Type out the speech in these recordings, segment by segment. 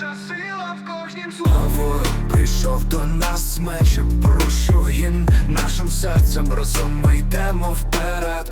наша сила в кожнім слово прийшов до нас меч, прощугін нашим серцем, разом ми йдемо вперед.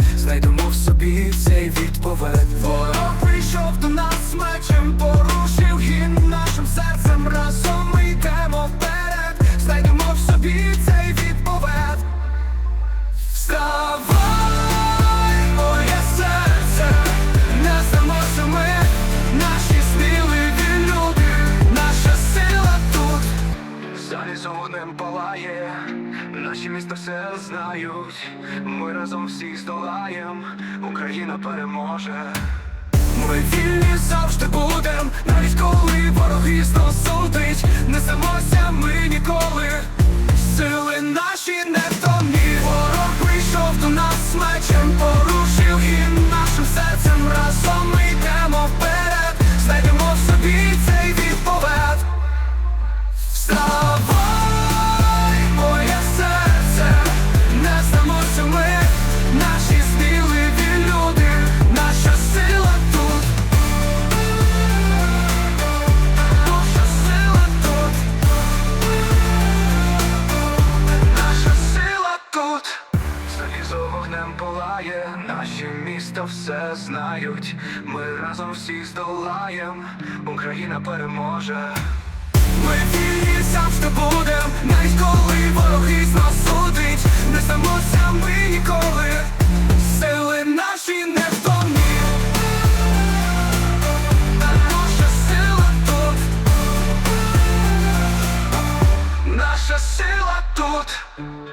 Наші міста все знають, ми разом всіх здолаєм, Україна переможе. Ми вільні завжди. вогнем палає, наші міста все знають. Ми разом всі здолаєм, Україна переможе. Ми вільні що будем, навіть коли вороги з нас судить, не здамося ми ніколи, сили наші не втомні. Наша сила тут, наша сила тут.